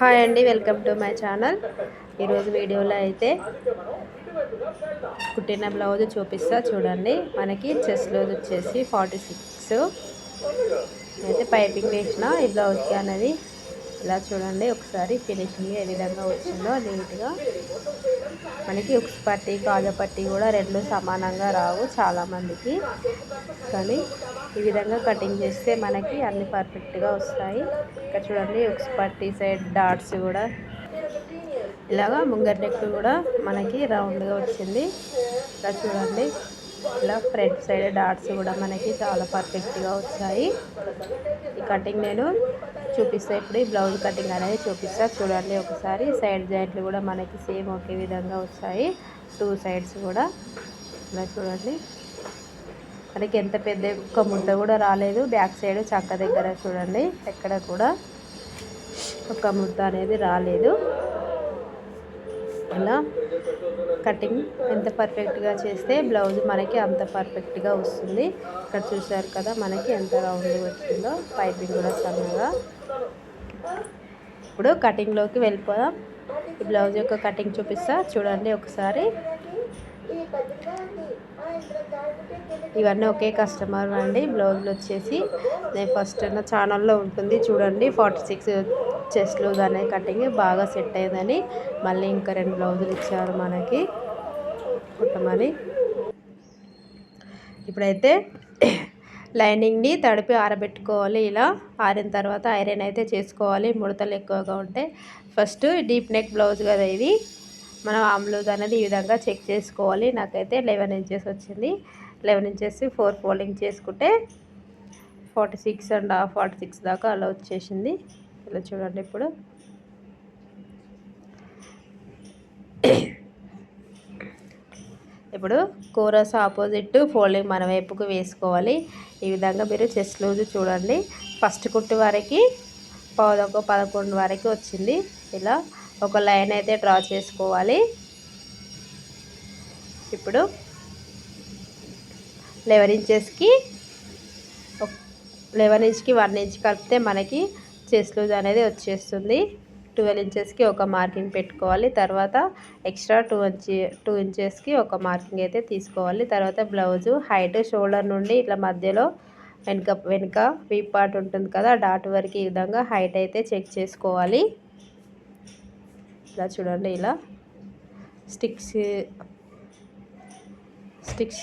Hi అండి welcome to my channel. ఈరోజు వీడియోలో అయితే కుట్టిన బ్లౌజ్ చూపిస్తా చూడండి. మనకి చెస్ట్ బ్లౌజ్ వచ్చేసి ఫార్టీ సిక్స్. అయితే పైపింగ్ వేసిన ఈ బ్లౌజ్కి అనేది ఇలా చూడండి ఒకసారి ఫినిషింగ్ ఏ విధంగా వచ్చిందో నీట్గా. మనకి ఉక్స్ పట్టి కాజా పట్టి కూడా రెండు సమానంగా రావు చాలామందికి కానీ ఈ విధంగా కటింగ్ చేస్తే మనకి అన్ని పర్ఫెక్ట్గా వస్తాయి. ఇక్కడ చూడండి ఉక్స్ పట్టి సైడ్ డాట్స్ కూడా. ఇలాగా ముంగర్ నెక్ కూడా మనకి రౌండ్గా వచ్చింది. ఇక్కడ చూడండి ఇలా ఫ్రంట్ సైడ్ డాట్స్ కూడా మనకి చాలా పర్ఫెక్ట్గా వచ్చాయి. ఈ కటింగ్ నేను చూపిస్తా. ఇప్పుడు ఈ బ్లౌజ్ కటింగ్ అనేది చూపిస్తా. చూడండి ఒకసారి సైడ్ జాయింట్లు కూడా మనకి సేమ్ ఒకే విధంగా వస్తాయి. టూ సైడ్స్ కూడా. ఇలా చూడండి. మనకి ఎంత పెద్ద ఒక ముద్ద కూడా రాలేదు. బ్యాక్ సైడ్ చక్క దగ్గర చూడండి. ఎక్కడ కూడా ఒక ముద్ద అనేది రాలేదు. అలా కటింగ్ ఎంత పర్ఫెక్ట్గా చేస్తే బ్లౌజ్ మనకి అంత పర్ఫెక్ట్గా వస్తుంది. ఇక్కడ చూసారు కదా మనకి ఎంత రౌండ్ వచ్చిందో. పైపింగ్ కూడా సన్నగా ఇప్పుడు కటింగ్లోకి వెళ్ళిపోదాం. ఈ బ్లౌజ్ యొక్క కటింగ్ చూపిస్తా. చూడండి ఒకసారి. ఇవన్నీ ఒకే కస్టమర్ అండి. బ్లౌజులు వచ్చేసి నేను ఫస్ట్ నా ఛానల్లో ఉంటుంది. చూడండి ఫార్టీ సిక్స్ చెస్ట్ లూజ్ అనే కటింగ్ బాగా సెట్ అయ్యిందని మళ్ళీ ఇంకా రెండు బ్లౌజులు ఇచ్చారు మనకి. కుట్టమని. ఇప్పుడైతే లైనింగ్ని తడిపి ఆరబెట్టుకోవాలి. ఇలా ఆరిన తర్వాత ఐరన్ అయితే చేసుకోవాలి. ముడతలు ఎక్కువగా ఉంటే ఫస్ట్ డీప్ నెక్ బ్లౌజ్ కదా ఇది. మనం ఆమ్లూజ్ అనేది ఈ విధంగా చెక్ చేసుకోవాలి. నాకైతే లెవెన్ ఇంచెస్ వచ్చింది. లెవెన్ ఇంచెస్ ఫోర్ ఫోల్డింగ్ చేసుకుంటే forty six and half forty six దాకా అలా వచ్చేసింది. ఇలా చూడండి ఇప్పుడు. ఇప్పుడు కోరస్ ఆపోజిట్ ఫోల్డింగ్ మన వైపుకు వేసుకోవాలి. ఈ విధంగా మీరు చెస్ట్ లూజ్ చూడండి. ఫస్ట్ కుట్టు వరకు పదొక పదకొండు వరకు వచ్చింది. ఇలా ఒక లైన్ అయితే డ్రా చేసుకోవాలి. ఇప్పుడు లెవెన్ ఇంచెస్కి లెవెన్ ఇంచ్కి వన్ ఇంచ్ కలిపితే మనకి చెస్ట్ లూజ్ అనేది వచ్చేస్తుంది. ట్వెల్వ్ ఇంచెస్కి ఒక మార్కింగ్ పెట్టుకోవాలి. తర్వాత ఎక్స్ట్రా టూ ఇంచి టూ ఇంచెస్కి ఒక మార్కింగ్ అయితే తీసుకోవాలి. తర్వాత బ్లౌజు హైట్ షోల్డర్ నుండి ఇట్లా మధ్యలో వెనుక వెనుక వీ పార్ట్ ఉంటుంది కదా డాట్ వరకు ఈ విధంగా హైట్ అయితే చెక్ చేసుకోవాలి. ఇలా చూడండి ఇలా. స్టిక్స్ స్టిక్స్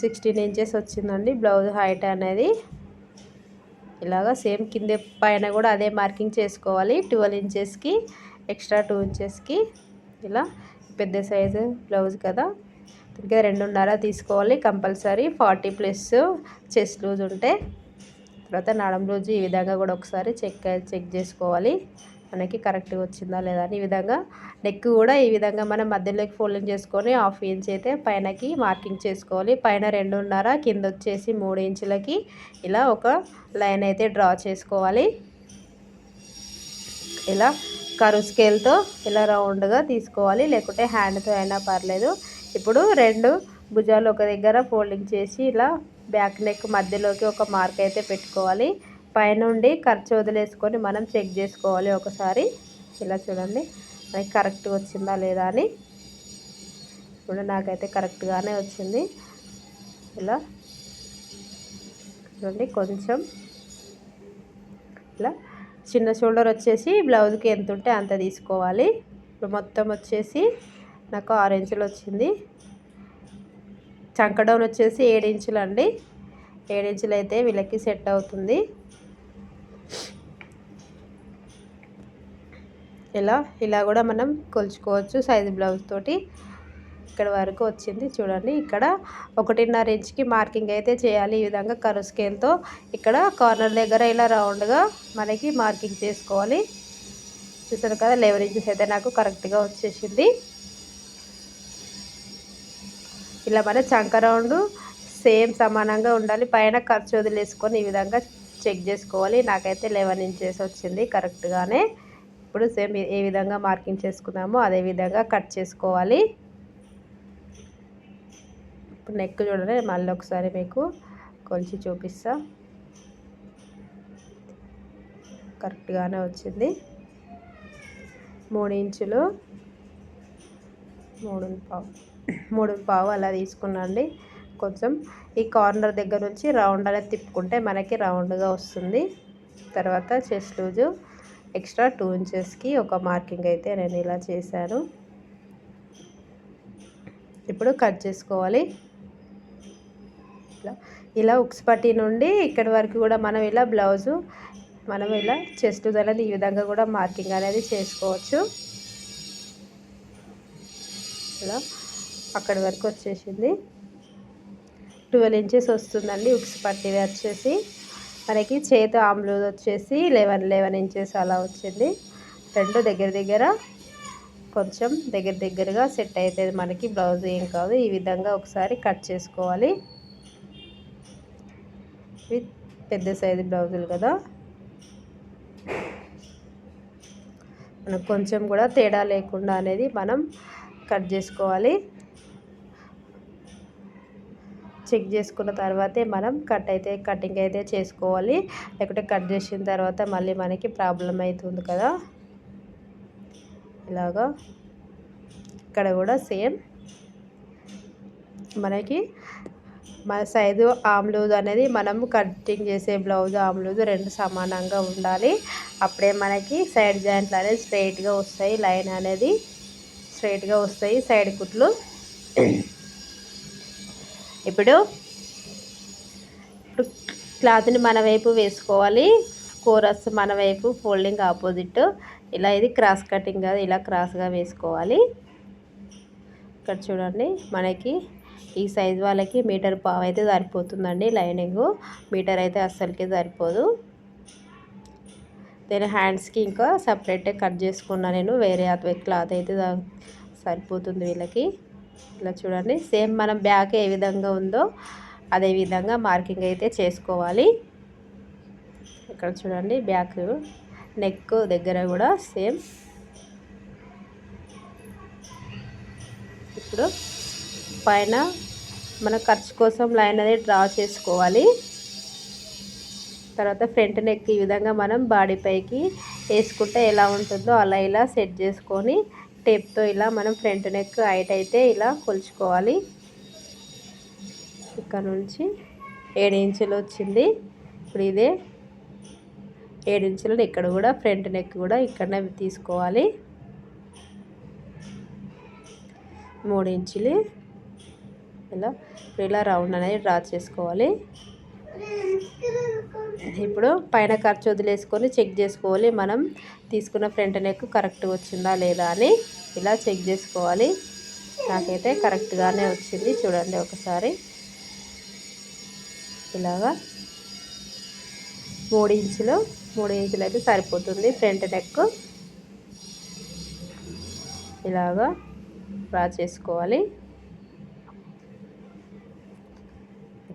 సిక్స్టీన్ ఇంచెస్ వచ్చిందండి బ్లౌజ్ హైట్ అనేది. ఇలాగా సేమ్ కింద పైన కూడా అదే మార్కింగ్ చేసుకోవాలి. ట్వెల్వ్ ఇంచెస్కి ఎక్స్ట్రా టూ ఇంచెస్కి ఇలా పెద్ద సైజు బ్లౌజ్ కదా. ఇంకా రెండున్నర తీసుకోవాలి compulsory. Forty plus chest loose ఉంటే తర్వాత నడం లూజ్ ఈ విధంగా కూడా ఒకసారి చెక్ చెక్ చేసుకోవాలి. మనకి కరెక్ట్గా వచ్చిందా లేదా అని ఈ విధంగా నెక్ కూడా ఈ విధంగా మనం మధ్యలోకి ఫోల్డింగ్ చేసుకొని హాఫ్ ఇంచ్ అయితే పైనకి మార్కింగ్ చేసుకోవాలి. పైన రెండున్నర కింద వచ్చేసి మూడు ఇంచులకి ఇలా ఒక లైన్ అయితే డ్రా చేసుకోవాలి. ఇలా కరు స్కేల్తో ఇలా రౌండ్గా తీసుకోవాలి. లేకుంటే హ్యాండ్తో అయినా పర్లేదు. ఇప్పుడు రెండు భుజాలు ఒక దగ్గర ఫోల్డింగ్ చేసి ఇలా బ్యాక్ నెక్ మధ్యలోకి ఒక మార్క్ అయితే పెట్టుకోవాలి. పైనుండి ఖర్చు వదిలేసుకొని మనం చెక్ చేసుకోవాలి ఒకసారి. ఇలా చూడండి. మనకి కరెక్ట్గా వచ్చిందా లేదా అని. ఇప్పుడు నాకైతే కరెక్ట్గానే వచ్చింది. ఇలా చూడండి కొంచెం ఇలా చిన్న షోల్డర్ వచ్చేసి బ్లౌజ్కి ఎంత ఉంటే అంత తీసుకోవాలి. ఇప్పుడు మొత్తం వచ్చేసి నాకు ఆరు ఇంచులు వచ్చింది. చంకడౌన్ వచ్చేసి ఏడు ఇంచులు అండి. ఏడు ఇంచులు అయితే వీళ్ళకి సెట్ అవుతుంది. ఇలా ఇలా కూడా మనం కొలుచుకోవచ్చు సైజు బ్లౌజ్ తోటి. ఇక్కడ వరకు వచ్చింది చూడండి. ఇక్కడ ఒకటిన్నర ఇంచ్కి మార్కింగ్ అయితే చేయాలి. ఈ విధంగా కరు స్కేల్తో ఇక్కడ కార్నర్ దగ్గర ఇలా రౌండ్గా మనకి మార్కింగ్ చేసుకోవాలి. చూసారు కదా లెవెన్ ఇంచెస్ అయితే నాకు కరెక్ట్గా వచ్చేసింది. ఇలా మన చంక రౌండ్ సేమ్ సమానంగా ఉండాలి. పైన ఖర్చు వదిలేసుకొని ఈ విధంగా చెక్ చేసుకోవాలి. నాకైతే లెవెన్ ఇంచెస్ వచ్చింది కరెక్ట్గానే ఇప్పుడు సేమ్ ఏ విధంగా మార్కింగ్ చేసుకున్నామో అదే విధంగా కట్ చేసుకోవాలి. ఇప్పుడు నెక్ చూడండి మళ్ళీ ఒకసారి మీకు కొలిచి చూపిస్తా. కరెక్ట్గానే వచ్చింది. మూడు ఇంచులు మూడు పావు మూడు పావు అలా తీసుకున్నాండి. కొంచెం ఈ కార్నర్ దగ్గర నుంచి రౌండ్ అనేది తిప్పుకుంటే మనకి రౌండ్గా వస్తుంది. తర్వాత చెస్ట్ లూజు. ఎక్స్ట్రా టూ ఇంచెస్కి ఒక మార్కింగ్ అయితే నేను ఇలా చేశాను. ఇప్పుడు కట్ చేసుకోవాలి. ఇలా ఇలా ఉక్స్ పట్టి నుండి ఇక్కడి వరకు కూడా మనం ఇలా బ్లౌజు మనం ఇలా చెస్ట్ అనేది ఈ విధంగా కూడా మార్కింగ్ అనేది చేసుకోవచ్చు. ఇలా అక్కడి వరకు వచ్చేసింది. ట్వెల్వ్ ఇంచెస్ వస్తుందండి ఉక్స్ పట్టి వచ్చేసి. మనకి చేతి ఆమ్లు వచ్చేసి లెవెన్ లెవెన్ ఇంచెస్ అలా వచ్చింది. రెండు దగ్గర దగ్గర కొంచెం దగ్గర దగ్గరగా సెట్ అవుతుంది. మనకి బ్లౌజ్ ఏం కాదు. ఈ విధంగా ఒకసారి కట్ చేసుకోవాలి. విత్ పెద్ద సైజు బ్లౌజులు కదా. మనకు కొంచెం కూడా తేడా లేకుండా అనేది మనం కట్ చేసుకోవాలి. చెక్ చేసుకున్న తర్వాతే మనం కట్ అయితే కటింగ్ అయితే చేసుకోవాలి. లేకుంటే కట్ చేసిన తర్వాత మళ్ళీ మనకి ప్రాబ్లం అవుతుంది కదా. ఇలాగా ఇక్కడ కూడా సేమ్ మనకి మన సైజు ఆమ్లూజ్ అనేది మనం కటింగ్ చేసే బ్లౌజ్ ఆమ్లూజ్ రెండు సమానంగా ఉండాలి. అప్పుడే మనకి సైడ్ జాయింట్లు అనేది స్ట్రైట్గా వస్తాయి. లైన్ అనేది స్ట్రైట్గా వస్తాయి. సైడ్ కుట్లు. ఇప్పుడు ఇప్పుడు క్లాత్ని మన వైపు వేసుకోవాలి కోరస్ మన వైపు ఫోల్డింగ్ ఆపోజిట్. ఇలా ఇది క్రాస్ కటింగ్ కాదు ఇలా క్రాస్గా వేసుకోవాలి. ఇక్కడ చూడండి మనకి ఈ సైజ్ వాళ్ళకి మీటర్ పావు అయితే సరిపోతుందండి లైనింగ్. మీటర్ అయితే అస్సలకి సరిపోదు. నేను హ్యాండ్స్కి ఇంకా సపరేట్గా కట్ చేసుకున్నా నేను వేరే క్లాత్ అయితే సరిపోతుంది వీళ్ళకి. ఇలా చూడండి. సేమ్ మనం బ్యాక్ ఏ విధంగా ఉందో అదే విధంగా మార్కింగ్ అయితే చేసుకోవాలి. ఇక్కడ చూడండి బ్యాక్ నెక్ దగ్గర కూడా సేమ్. ఇప్పుడు పైన మన ఖర్చు కోసం లైన్ అనేది డ్రా చేసుకోవాలి. తర్వాత ఫ్రంట్ నెక్ ఈ విధంగా మనం బాడీ పైకి వేసుకుంటే ఎలా ఉంటుందో అలా ఇలా సెట్ చేసుకొని టేప్తో ఇలా మనం ఫ్రంట్ నెక్ హైట్ అయితే ఇలా కొలుచుకోవాలి. ఇక్కడ నుంచి ఏడు ఇంచులు వచ్చింది. ఇప్పుడు ఇదే ఏడు ఇంచులు ఇక్కడ కూడా ఫ్రంట్ నెక్ కూడా ఇక్కడనే తీసుకోవాలి. మూడు ఇంచులు. ఇలా ఇలా రౌండ్ అనేది డ్రా చేసుకోవాలి. ఇప్పుడు పైన ఖర్చు వదిలేసుకొని చెక్ చేసుకోవాలి. మనం తీసుకున్న ఫ్రంట్ నెక్ కరెక్ట్గా వచ్చిందా లేదా అని ఇలా చెక్ చేసుకోవాలి. నాకైతే కరెక్ట్గానే వచ్చింది. చూడండి ఒకసారి. ఇలాగా మూడు ఇంచులు మూడు ఇంచులు అయితే సరిపోతుంది ఫ్రంట్ నెక్. ఇలాగా డ్రా చేసుకోవాలి.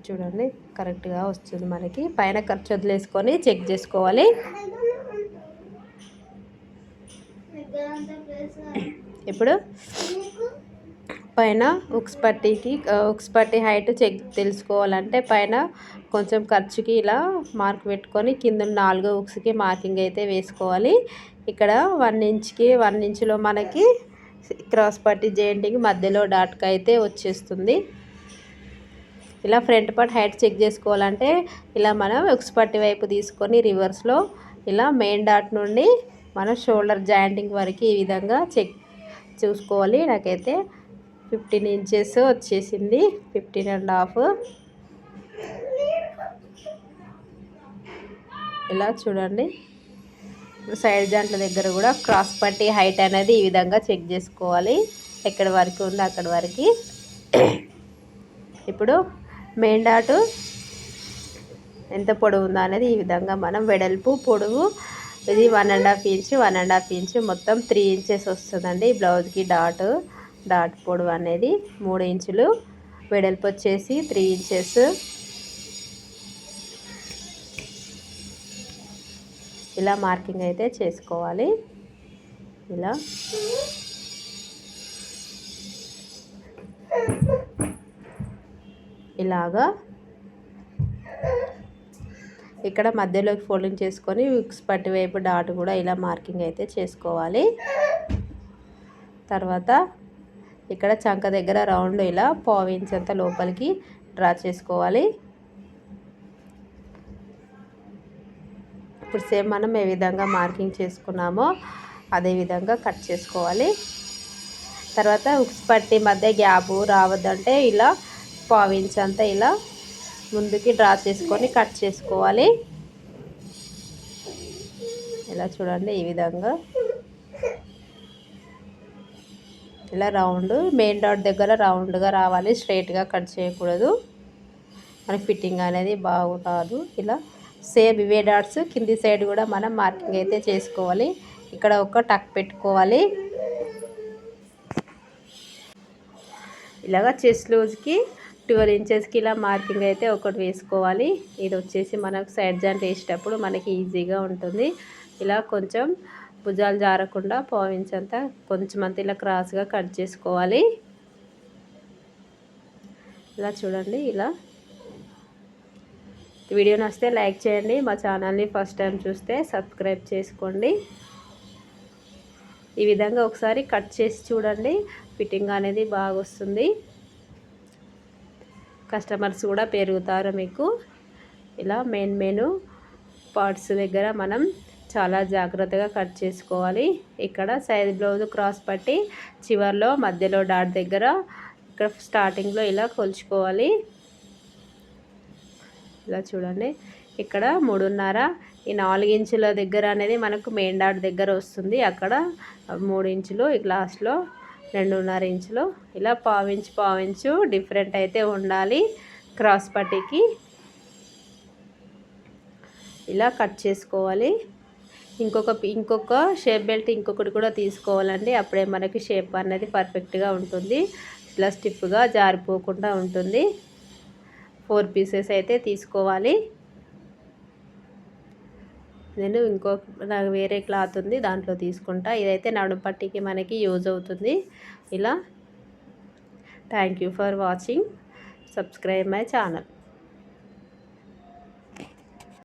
చూడండి కరెక్ట్గా వస్తుంది మనకి. పైన ఖర్చు వదిలేసుకొని చెక్ చేసుకోవాలి. ఇప్పుడు పైన ఉక్స్ పట్టీకి ఉక్స్ పట్టీ హైట్ చెక్ తెలుసుకోవాలంటే పైన కొంచెం ఖర్చుకి ఇలా మార్క్ పెట్టుకొని కింద నాలుగు ఉక్స్కి మార్కింగ్ అయితే వేసుకోవాలి. ఇక్కడ వన్ ఇంచ్కి వన్ ఇంచ్లో మనకి క్రాస్ పట్టీ జెయింటింగ్ మధ్యలో డాట్కి అయితే వచ్చేస్తుంది. ఇలా ఫ్రంట్ పార్ట్ హైట్ చెక్ చేసుకోవాలంటే ఇలా మనం ఉక్స్ పట్టి వైపు తీసుకొని రివర్స్లో ఇలా మెయిన్ డాట్ నుండి మన షోల్డర్ జాయింటింగ్ వరకు ఈ విధంగా చెక్ చూసుకోవాలి. నాకైతే ఫిఫ్టీన్ ఇంచెస్ వచ్చేసింది. ఫిఫ్టీన్ అండ్ హాఫ్ ఇలా చూడండి. సైడ్ జాంట్ల దగ్గర కూడా క్రాస్ పట్టి హైట్ అనేది ఈ విధంగా చెక్ చేసుకోవాలి. ఎక్కడి వరకు ఉందో అక్కడి వరకు. ఇప్పుడు మెయిన్ డాటు. ఎంత పొడవు ఉందో అనేది ఈ విధంగా మనం వెడల్పు పొడవు ఇది one and half inch one and half inch మొత్తం త్రీ ఇంచెస్ వస్తుందండి బ్లౌజ్కి డాట్. డాట్ పొడవు అనేది మూడు ఇంచులు. వెడల్పు వచ్చేసి త్రీ ఇంచెస్ ఇలా మార్కింగ్ అయితే చేసుకోవాలి. ఇలా. ఇలాగా ఇక్కడ మధ్యలోకి ఫోల్డింగ్ చేసుకొని ఉక్స్ పట్టి వైపు డాట్ కూడా ఇలా మార్కింగ్ అయితే చేసుకోవాలి. తర్వాత ఇక్కడ చంక దగ్గర రౌండ్ ఇలా పావించేంత లోపలికి డ్రా చేసుకోవాలి. ఇప్పుడు సేమ్ మనం ఏ విధంగా మార్కింగ్ చేసుకున్నామో అదే విధంగా కట్ చేసుకోవాలి. తర్వాత ఉక్స్ పట్టి మధ్య గ్యాప్ రావద్దంటే ఇలా పావించంతా ఇలా ముందుకి డ్రా చేసుకొని కట్ చేసుకోవాలి. ఇలా చూడండి ఈ విధంగా. ఇలా రౌండ్ మెయిన్ డాట్ దగ్గర రౌండ్గా రావాలి స్ట్రైట్గా కట్ చేయకూడదు. మనకి ఫిట్టింగ్ అనేది బాగుండదు ఇలా సేమ్ ఇవే డాట్స్ కింది సైడ్ కూడా మనం మార్కింగ్ అయితే చేసుకోవాలి. ఇక్కడ ఒక టక్ పెట్టుకోవాలి. ఇలాగ చెస్ట్ లూజ్కి ట్వెల్వ్ ఇంచెస్కి ఇలా మార్కింగ్ అయితే ఒకటి వేసుకోవాలి. ఇది వచ్చేసి మనకు సైడ్ జాయింట్ వేసేటప్పుడు మనకి ఈజీగా ఉంటుంది. ఇలా కొంచెం భుజాలు జారకుండా పోవించంత కొంచెం అంత ఇలా క్రాస్గా కట్ చేసుకోవాలి. ఇలా చూడండి ఇలా. వీడియో నచ్చితే లైక్ చేయండి. మా ఛానల్ని ఫస్ట్ టైం చూస్తే సబ్స్క్రైబ్ చేసుకోండి. ఈ విధంగా ఒకసారి కట్ చేసి చూడండి. ఫిట్టింగ్ అనేది బాగా వస్తుంది. కస్టమర్స్ కూడా పెరుగుతారు మీకు. ఇలా మెయిన్ మెయిన్ పార్ట్స్ దగ్గర మనం చాలా జాగ్రత్తగా కట్ చేసుకోవాలి. ఇక్కడ సైజ్ బ్లౌజ్ క్రాస్ పట్టి చివరిలో మధ్యలో డాట్ దగ్గర ఇక్కడ స్టార్టింగ్లో ఇలా కొలుచుకోవాలి. ఇలా చూడండి. ఇక్కడ మూడున్నర ఈ నాలుగు ఇంచుల దగ్గర అనేది మనకు మెయిన్ డాట్ దగ్గర వస్తుంది. అక్కడ మూడు ఇంచులు ఈ లాస్ట్లో రెండున్నర ఇంచులు. ఇలా పావించు పావించు డిఫరెంట్ అయితే ఉండాలి క్రాస్ పట్టికి. ఇలా కట్ చేసుకోవాలి. ఇంకొక ఇంకొక షేప్ బెల్ట్ ఇంకొకటి కూడా తీసుకోవాలండి. అప్పుడే మనకి షేప్ అనేది పర్ఫెక్ట్గా ఉంటుంది. ఇలా స్టిఫ్గా జారిపోకుండా ఉంటుంది. ఫోర్ పీసెస్ అయితే తీసుకోవాలి. నేను ఇంకో నాకు వేరే క్లాత్ ఉంది దాంట్లో తీసుకుంటా. ఇదైతే నడుంపట్టికి మనకి యూజ్ అవుతుంది. ఇలా. Thank you for watching. Subscribe my channel.